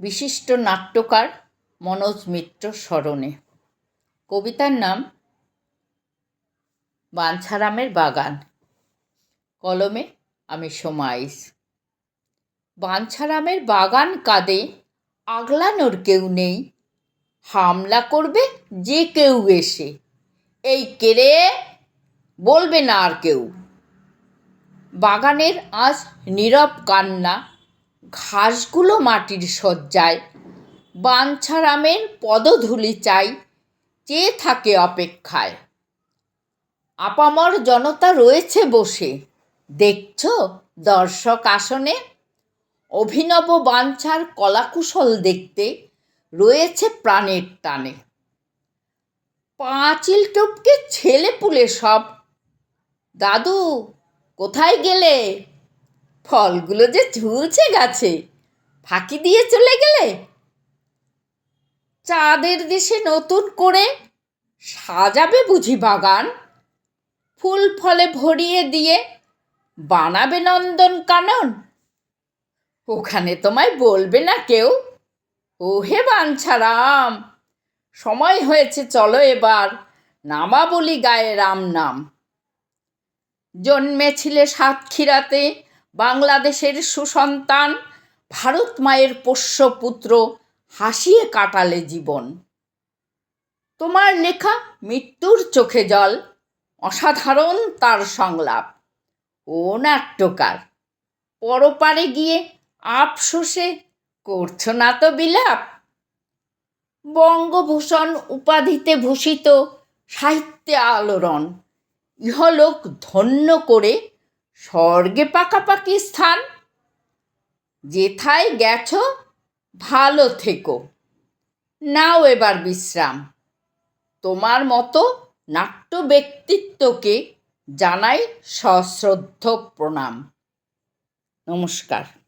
বিশিষ্ট নাট্যকার মনোজ মিত্র স্মরণে। কবিতার নাম বাঞ্ছারামের বাগান। কলমে আমি সোমাইস বাঞ্ছারামের বাগান কাঁদে, আগলানোর কেউ নেই। হামলা করবে যে কেউ এসে। এই কেড়ে বলবে না আর কেউ। বাগানের আজ নীরব কান্না ঘাসগুলো মাটির শয্যায়, বাঞ্ছারামের পদধূলি চাই চেয়ে থাকে অপেক্ষায়। আপামর জনতা রয়েছে বসে, দেখছ দর্শক আসনে? অভিনব বাঞ্ছার কলাকুশল দেখতে রয়েছে প্রাণের টানে। পাঁচিল টপকে ছেলে পুলে সব। দাদু, কোথায় গেলে? ফলগুলো যে ঝুলছে গাছে, ফাঁকি দিয়ে চলে গেলে? চাঁদের দেশে নতুন করে সাজাবে বুঝি বাগান? ফুল ফলে ভরিয়ে দিয়ে বানাবে নন্দন কানন? ওখানে তোমায় বলবে না কেউ? ওহে বাঞ্ছারাম, সময় হয়েছে, চলো এবার নামা বলি গায়ে রাম নাম জন্মেছিলে সাতক্ষীরাতে বাংলাদেশের সুসন্তান, ভারত মায়ের পোষ্য পুত্র হাসিয়ে কাটালে জীবন। তোমার লেখা মৃত্যুর চোখে জল, অসাধারণ তার সংলাপ ও নাট্যকার। পরপারে গিয়ে আফসোসে করছ না তো বিলাপ? বঙ্গভূষণ উপাধিতে ভূষিত সাহিত্যে আলোড়ন, ইহলোক ধন্য করে স্বর্গে পাকাপাকি স্থান। যেথায় গেছ, ভালো থেকো। নাও এবার বিশ্রাম। তোমার মতো নাট্য ব্যক্তিত্বকে জানাই সশ্রদ্ধ প্রণাম। নমস্কার।